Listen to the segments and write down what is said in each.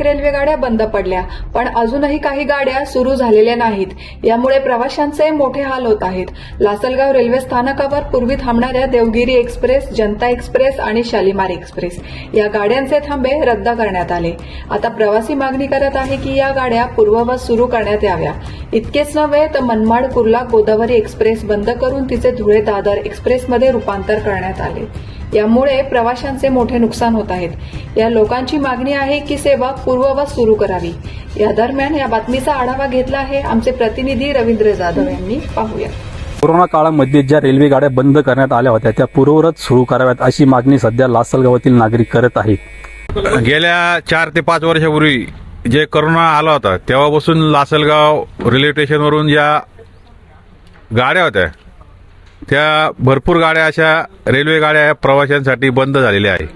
अनेक रेल्वे गाड्या बंद पडल्या पण अजूनही काही गाड्या सुरू झालेल्या नाहीत. यामुळे प्रवाशांचे मोठे हाल होत आहेत. लासलगाव रेल्वे स्थानकावर पूर्वी थांबणाऱ्या देवगिरी एक्सप्रेस जनता एक्सप्रेस आणि शालिमार एक्सप्रेस या गाड्यांचे थांबे रद्द करण्यात आले. आता प्रवासी मागणी करत आहे की या गाड्या पूर्ववत सुरू करण्यात याव्या. इतकेच नव्हे तर मनमाड कुर्ला गोदावरी एक्सप्रेस बंद करून तिचे धुळे दादर एक्सप्रेसमध्ये रूपांतर करण्यात आले. यामुळे प्रवाशांचे मोठे नुकसान होत आहेत. या लोकांची मागणी आहे की सेवा पूर्ववत सुरू करावी. या दरम्यान या बातमीचा आढावा घेतला आहे आमचे प्रतिनिधी रवींद्र जाधव यांनी. पाहूया. कोरोना काळामध्ये ज्या रेल्वे गाड्या बंद करण्यात आल्या होत्या त्या पूर्ववत सुरू कराव्यात अशी मागणी सध्या लासलगावातील नागरिक करत आहेत. गेल्या चार ते पाच वर्षापूर्वी जे करोना आला होता तेव्हापासून लासलगाव रेल्वे स्टेशनवरून ज्या गाड्या होत्या त्या भरपूर गाड्या अशा रेल्वे गाड्या प्रवाशांसाठी बंद झालेल्या आहे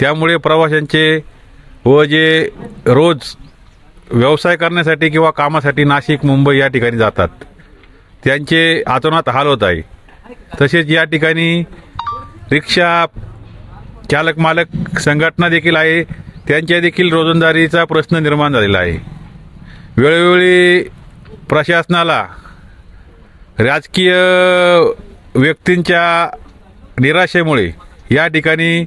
त्यामुळे प्रवाशांचे व जे रोज व्यवसाय करण्यासाठी किंवा कामासाठी नाशिक मुंबई या ठिकाणी जातात. त्यांचे आतोनात हाल होत आहे. तसेच या ठिकाणी रिक्षा चालक मालक संघटना देखील आहे. त्यांच्या देखील रोजंदारीचा प्रश्न निर्माण झालेला आहे. वेळोवेळी प्रशासनाला राजकीय व्यक्तींच्या निराशेमुळे या ठिकाणी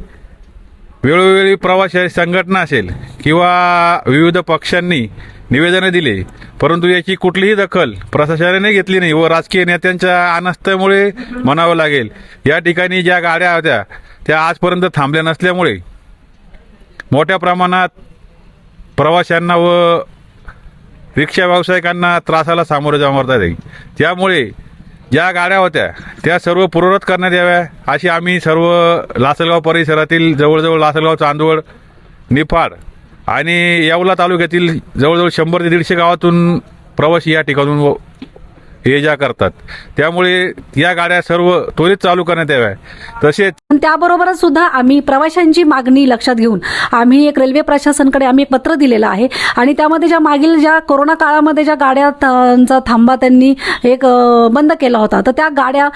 वेळोवेळी प्रवासी संघटना असेल किंवा विविध पक्षांनी निवेदनं दिले परंतु याची कुठलीही दखल प्रशासनाने घेतली नाही व राजकीय नेत्यांच्या अनास्थेमुळे म्हणावं लागेल. या ठिकाणी ज्या गाड्या होत्या त्या आजपर्यंत थांबल्या नसल्यामुळे मोठ्या प्रमाणात प्रवाशांना व रिक्षा व्यावसायिकांना त्रासाला सामोरं जावं जाईल त्यामुळे ज्या गाड्या होत्या त्या सर्व पूर्ववत करण्यात याव्या. अशी आम्ही सर्व लासलगाव परिसरातील जवळजवळ लासलगाव चांदवड निफाड आणि येवला तालुक्यातील जवळजवळ शंभर ते दीडशे गावातून प्रवासी या ठिकाणून व- ये जा करतात. त्यामुळे या गाड्या सर्व त्वरित चालू करण्यात याव्या तसेच पण त्याबरोबरच सुद्धा आम्ही प्रवाशांची मागणी लक्षात घेऊन आम्ही एक रेल्वे प्रशासनकडे आम्ही एक पत्र दिलेलं आहे. आणि त्यामध्ये ज्या मागील ज्या कोरोना काळामध्ये ज्या गाड्यांचा थांबा त्यांनी एक बंद केला होता. तर त्या गाड्या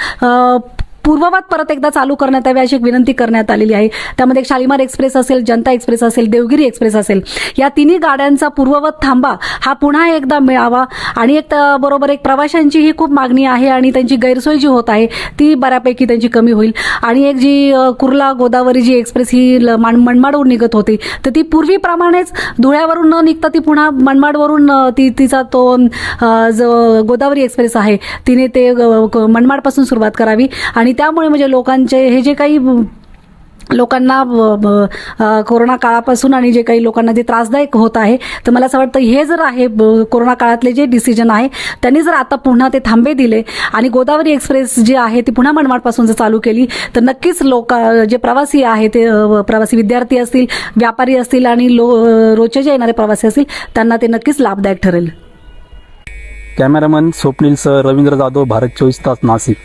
पूर्ववत परत एकदा चालू करण्यात यावी अशी एक विनंती करण्यात आलेली आहे. त्यामध्ये एक शालिमार एक्सप्रेस असेल जनता एक्सप्रेस असेल देवगिरी एक्सप्रेस असेल या तिन्ही गाड्यांचा पूर्ववत थांबा हा पुन्हा एकदा मिळावा. आणि एक बरोबर एक प्रवाशांची ही खूप मागणी आहे आणि त्यांची गैरसोय जी होत आहे ती बऱ्यापैकी त्यांची कमी होईल. आणि एक जी कुर्ला गोदावरी जी एक्सप्रेस ही ल- मान- मनमाडवरून निघत होती तर ती पूर्वीप्रमाणेच धुळ्यावरून न निघता ती पुन्हा मनमाडवरून ती तिचा तो जो गोदावरी एक्सप्रेस आहे तिने ते मनमाडपासून सुरुवात करावी. आणि त्यामुळे म्हणजे लोकांचे हे जे काही लोकांना कोरोना काळापासून आणि जे काही लोकांना जे त्रासदायक होत आहे तर मला असं वाटतं हे जर आहे कोरोना काळातले जे डिसिजन आहे त्यांनी जर आता पुन्हा ते थांबे दिले आणि गोदावरी एक्सप्रेस जी आहे ती पुन्हा मनमाडपासून जर चालू केली तर नक्कीच लोक जे प्रवासी आहे ते प्रवासी विद्यार्थी असतील व्यापारी असतील आणि लो रोजचे जे येणारे प्रवासी असतील त्यांना ते नक्कीच लाभदायक ठरेल. कॅमेरामन स्वप्नील सर रवींद्र जाधव भारत चोवीस तास नाशिक.